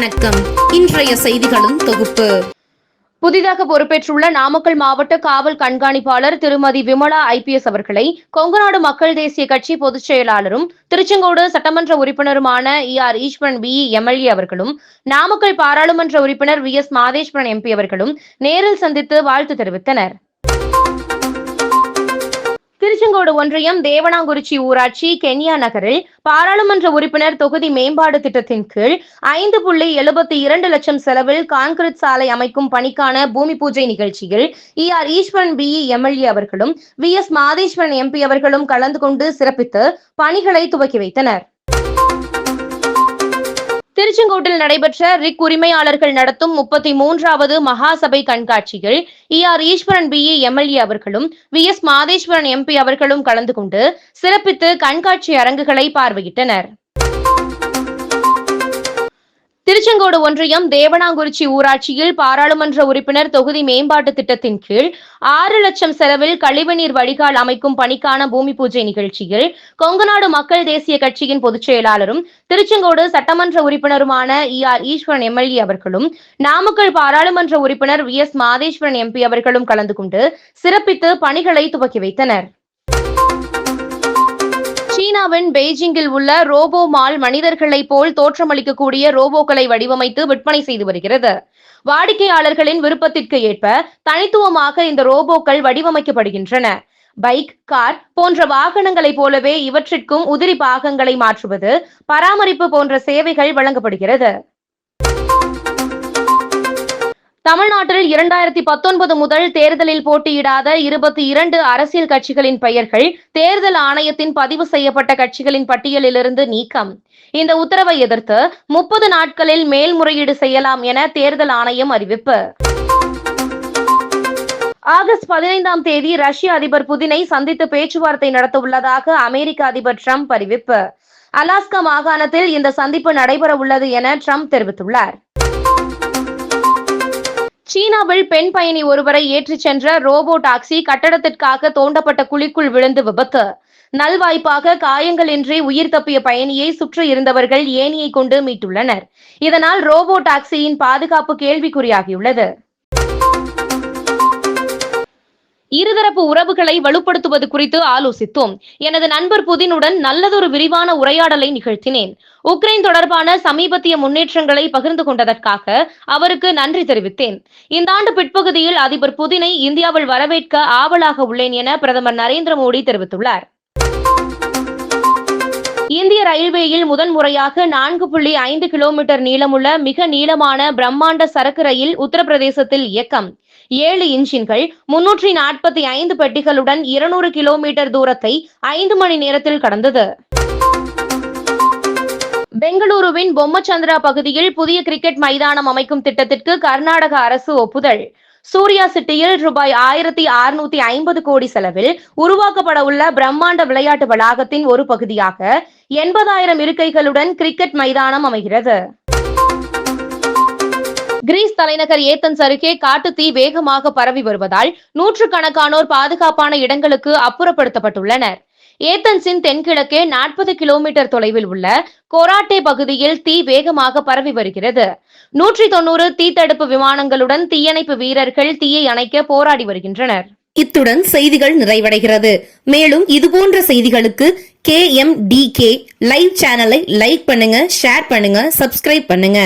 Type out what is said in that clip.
வணக்கம். இன்றைய செய்திகளும் தொகுப்பு. புதிதாக பொறுப்பேற்றுள்ள நாமக்கல் மாவட்ட காவல் கண்காணிப்பாளர் திருமதி விமலா ஐபிஎஸ் அவர்களை கொங்குநாடு மக்கள் தேசிய கட்சி பொதுச் செயலாளரும் திருச்செங்கோடு சட்டமன்ற உறுப்பினருமான E R Eswaran B MLA அவர்களும் நாமக்கல் பாராளுமன்ற உறுப்பினர் வி எஸ் மாதேஸ்வரன் எம்பி அவர்களும் நேரில் சந்தித்து வாழ்த்து தெரிவித்தனர். திருச்செங்கோடு ஒன்றியம் தேவனாங்குறிச்சி ஊராட்சி கென்யா நகரில் பாராளுமன்ற உறுப்பினர் தொகுதி மேம்பாடு திட்டத்தின் கீழ் ஐந்து புள்ளி எழுபத்தி இரண்டு லட்சம் செலவில் கான்கிரீட் சாலை அமைக்கும் பணிக்கான பூமி பூஜை நிகழ்ச்சியில் E R Eswaran B MLA அவர்களும் வி எஸ் மாதேஸ்வரன் எம்பி அவர்களும் கலந்து கொண்டு சிறப்பித்து பணிகளை துவக்கி வைத்தனர். திருச்செங்கோட்டில் நடைபெற்ற ரிக் உரிமையாளர்கள் நடத்தும் முப்பத்தி மூன்றாவது மகாசபை கண்காட்சியில் E. R. Eswaran B. MLA அவர்களும் வி. எஸ். மாதேஸ்வரன் எம்பி அவர்களும் கலந்து கொண்டு சிறப்பித்து கண்காட்சி அரங்குகளை பார்வையிட்டனர். திருச்செங்கோடு ஒன்றியம் தேவனாங்குறிச்சி ஊராட்சியில் பாராளுமன்ற உறுப்பினர் தொகுதி மேம்பாட்டு திட்டத்தின் கீழ் ஆறு லட்சம் செலவில் கழிவுநீர் வடிகால் அமைக்கும் பணிக்கான பூமி பூஜை நிகழ்ச்சியில் கொங்குநாடு மக்கள் தேசிய கட்சியின் பொதுச் செயலாளரும் திருச்செங்கோடு சட்டமன்ற உறுப்பினருமான இ ஆர் ஈஸ்வரன் எம்எல்ஏ அவர்களும் நாமக்கல் பாராளுமன்ற உறுப்பினர் வி எஸ் மாதேஸ்வரன் எம்பி அவர்களும் கலந்து கொண்டு சிறப்பித்து பணிகளை துவக்கி வைத்தனர். சீனாவின் பெய்ஜிங்கில் உள்ள ரோபோ மால் மனிதர்களைப் போல் தோற்றமளிக்கக்கூடிய ரோபோக்களை வடிவமைத்து விற்பனை செய்து வருகிறது. வாடிக்கையாளர்களின் விருப்பத்திற்கு ஏற்ப தனித்துவமாக இந்த ரோபோக்கள் வடிவமைக்கப்படுகின்றன. பைக் கார் போன்ற வாகனங்களைப் போலவே இவற்றிற்கும் உதிரி பாகங்களை மாற்றுவது பராமரிப்பு போன்ற சேவைகள் வழங்கப்படுகிறது. தமிழ்நாட்டில் இரண்டாயிரத்தி பத்தொன்பது முதல் தேர்தலில் போட்டியிடாத இருபத்தி இரண்டு அரசியல் கட்சிகளின் பெயர்கள் தேர்தல் ஆணையத்தின் பதிவு செய்யப்பட்ட கட்சிகளின் பட்டியலிலிருந்து நீக்கம். இந்த உத்தரவை எதிர்த்து முப்பது நாட்களில் மேல்முறையீடு செய்யலாம் என தேர்தல் ஆணையம் அறிவிப்பு. ஆகஸ்ட் பதினைந்தாம் தேதி ரஷ்ய அதிபர் புதினை சந்தித்து பேச்சுவார்த்தை நடத்த உள்ளதாக அமெரிக்க அதிபர் ட்ரம்ப் அறிவிப்பு. அலாஸ்கா மாகாணத்தில் இந்த சந்திப்பு நடைபெற உள்ளது என ட்ரம்ப் தெரிவித்துள்ளார். சீனாவில் பெண் பயணி ஒருவரை ஏற்றிச் சென்ற ரோபோ டாக்ஸி கட்டடத்திற்காக தோண்டப்பட்ட குழிக்குள் விழுந்து விபத்து. நல்வாய்ப்பாக காயங்களின்றி உயிர் தப்பிய பயணியை சுற்றி இருந்தவர்கள் ஏணியை கொண்டு மீட்டுள்ளனர். இதனால் ரோபோ டாக்ஸியின் பாதுகாப்பு கேள்விக்குறியாகியுள்ளது. இருதரப்பு உறவுகளை வலுப்படுத்துவது குறித்து ஆலோசித்தோம். எனது நண்பர் புதினுடன் நல்லதொரு விரிவான உரையாடலை நிகழ்த்தினேன். உக்ரைன் தொடர்பான சமீபத்திய முன்னேற்றங்களை பகிர்ந்து கொண்டதற்காக அவருக்கு நன்றி தெரிவித்தேன். இந்த ஆண்டு பிற்பகுதியில் அதிபர் புதினை இந்தியாவில் வரவேற்க ஆவலாக உள்ளேன் என பிரதமர் நரேந்திர மோடி தெரிவித்துள்ளார். இந்திய ரயில்வேயில் முதன் முறையாக நான்கு புள்ளி ஐந்து கிலோமீட்டர் நீளமுள்ள மிக நீளமான பிரம்மாண்ட சரக்கு ரயில் உத்தரப்பிரதேசத்தில் இயக்கம். ஏழு இன்ஜின்கள் முன்னூற்றி நாற்பத்தி ஐந்து பெட்டிகளுடன் இருநூறு கிலோமீட்டர் தூரத்தை ஐந்து மணி நேரத்தில் கடந்தது. பெங்களூருவின் பொம்மச்சந்திரா பகுதியில் புதிய கிரிக்கெட் மைதானம் அமைக்கும் திட்டத்திற்கு கர்நாடக அரசு ஒப்புதல். சூர்யா சிட்டியில் ரூபாய் ஆயிரத்தி அறுநூத்தி ஐம்பது கோடி செலவில் உருவாக்கப்பட உள்ள பிரம்மாண்ட விளையாட்டு வளாகத்தின் ஒரு பகுதியாக எண்பதாயிரம் இருக்கைகளுடன் கிரிக்கெட் மைதானம் அமைகிறது. கிரீஸ் தலைநகர் ஏத்தன்ஸ் அருகே காட்டுத்தீ வேகமாக பரவி வருவதால் நூற்றுக்கணக்கானோர் பாதுகாப்பான இடங்களுக்கு அப்புறப்படுத்தப்பட்டுள்ளனர். ஏத்தன்ஸின் தென்கிழக்கே நாற்பது கிலோமீட்டர் தொலைவில் உள்ள கொராட்டே பகுதியில் தீ வேகமாக பரவி வருகிறது. நூற்றி தொண்ணூறு தீத்தடுப்பு விமானங்களுடன் தீயணைப்பு வீரர்கள் தீயை அணைக்க போராடி வருகின்றனர். இத்துடன் செய்திகள் நிறைவடைகிறது. மேலும் இதுபோன்ற செய்திகளுக்கு K M D K live சேனலை லைக் பண்ணுங்க ஷேர் பண்ணுங்க சப்ஸ்கிரைப் பண்ணுங்க.